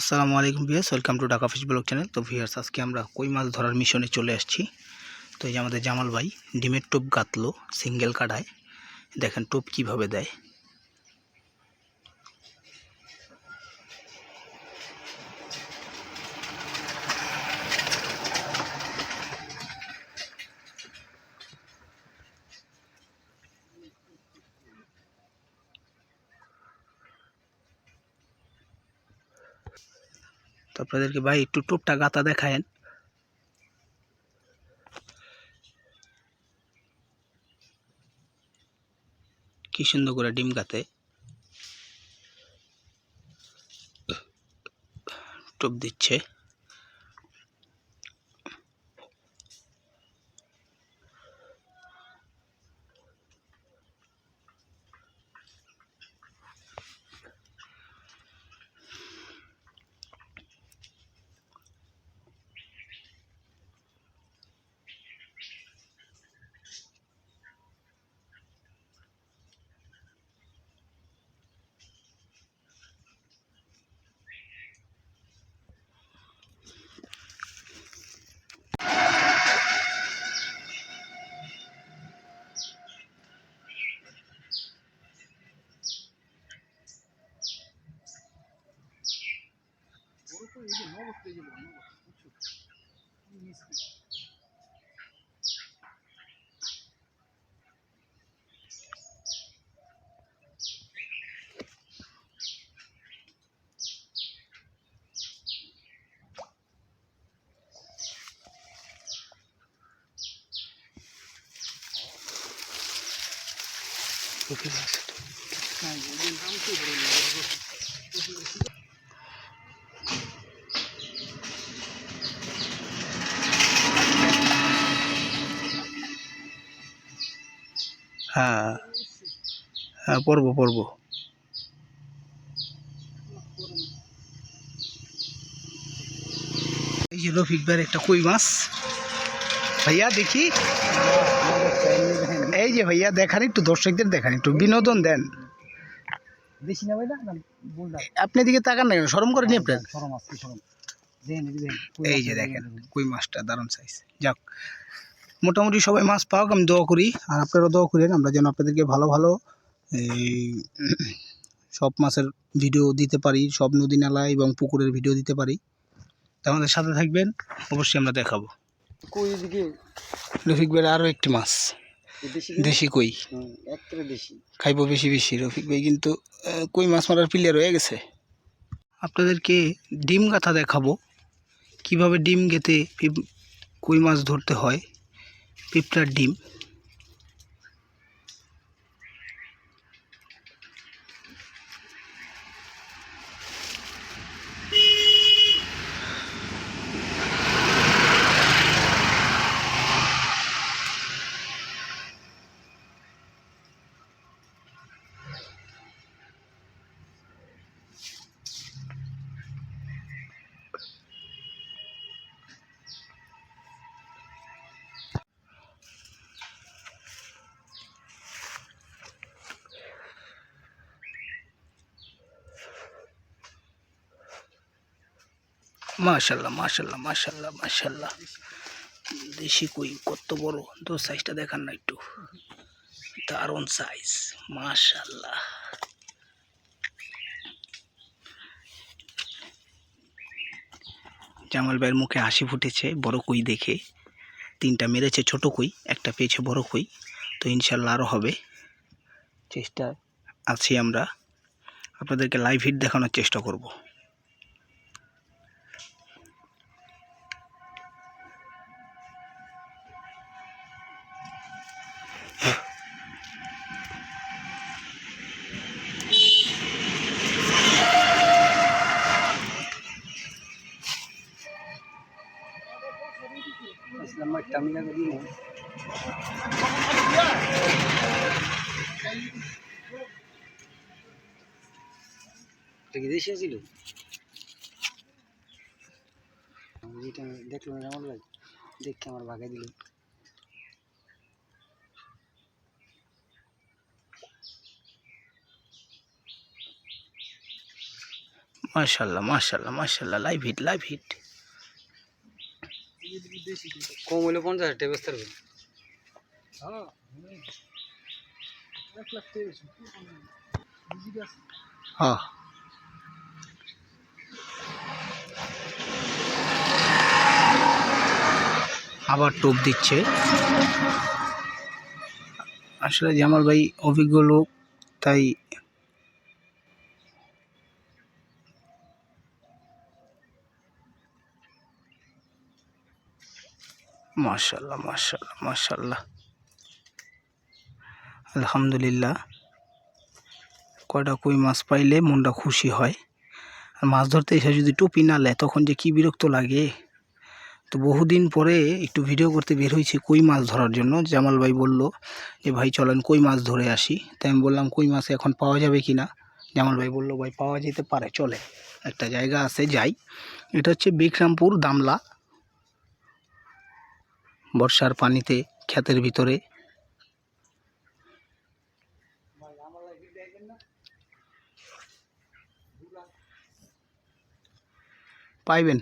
আসসালামু আলাইকুম viewers welcome to Dhaka fish blog channel তো ভিয়ার্স আজকে আমরা কই মাছ ধরার মিশনে চলে আসছি? তো এই যে আমাদের জামাল ভাই, ডিমের টোপ গাঁতলো সিঙ্গেল কাটায়। দেখেন টোপ কীভাবে দেয়। তো আপনাদেরকে ভাই একটু টোপটা গাতা দেখায়েন। কি সুন্দর করে ডিম গাতে। টোপ দিচ্ছে। Sağlık benim. Uçur. Mis Çok güzel. Çok güzel. Çok güzel. Çok güzel. হ্যাঁ হ্যাঁ পড়ব পড়ব এই যে রফিক ভাইয়ের একটা কই মাছ। ভাইয়া দেখি। এই যে ভাইয়া দেখান একটু দর্শকদের দেখান একটু বিনোদন দেন। আপনি দিকে তাকান না সরম করেনি আপনার? এই যে দেখেন কই মাছটা দারুণ সাইজ যাক। মোটামুটি সবাই মাছ পাওক আমি দোয়া করি। আর আপনারাও দোয়া করেন আমরা যেন আপনাদেরকে ভালো ভালো এই সব মাছের ভিডিও দিতে পারি সব নদী নালা এবং পুকুরের ভিডিও দিতে পারি। তো আমাদের সাথে থাকবেন অবশ্যই আমরা দেখাবো। কই রফিক ভাইয়ের আরও একটি মাছ দেশি কই? খাইবো বেশি বেশি রফিক ভাই কিন্তু কই মাছ মারার প্লেয়ার হয়ে গেছে। আপনাদেরকে ডিম গাথা দেখাবো কীভাবে ডিম গেতে কই মাছ ধরতে হয়। পিঁপড়ার ডিম মাশাল্লাহ মাশাল্লাহ মাশাল্লাহ মাশাল্লাহ। দেশি কই, কত বড়? তো সাইজটা দেখান না একটু। দারুণ সাইজ মাশাল্লাহ। জামাল ভাইয়ের মুখে হাসি ফুটেছে, বড় কই দেখে। তিনটা মেরেছে ছোট কই, একটা পেয়েছে বড় কই। তো ইনশাল্লাহ আরও হবে। চেষ্টা আছি আমরা। আপনাদেরকে লাইভ হিট দেখানোর চেষ্টা করব। আসলাম একটা মিলা করে এটা কি ছিল যেটা দেখলাম আমার ভাই দেখে আমার ভাগে দিল মাশাল্লাহ মাশাল্লাহ মাশাল্লাহ লাইভ হিট লাইভ হিট কম হইলে পঞ্চাশ হাজার বেচতে হ্যাঁ। আবার টোপ দিচ্ছে। আসলে জামাল ভাই অভিজ্ঞ লোক, তাই মাশাল্লাহ মাশাল্লাহ মাশাল্লাহ আলহামদুলিল্লাহ। কয়টা কই মাছ পাইলে মনটা খুশি হয়। আর মাছ ধরতে এসে যদি টুপি না নেয় তখন যে কি বিরক্ত লাগে। তো বহুদিন পরে একটু ভিডিও করতে বের হয়েছি কই মাছ ধরার জন্য। জামাল ভাই বলল যে, ভাই, চলেন কই মাছ ধরে আসি? তাই আমি বললাম, কই মাছ এখন পাওয়া যাবে কি না? জামাল ভাই বলল, ভাই, পাওয়া যেতে পারে, চলে। একটা জায়গা আছে, যাই। এটা হচ্ছে বিক্রামপুর দামলা। বর্ষার পানিতে ক্ষেতের ভিতরে। পাইবেন।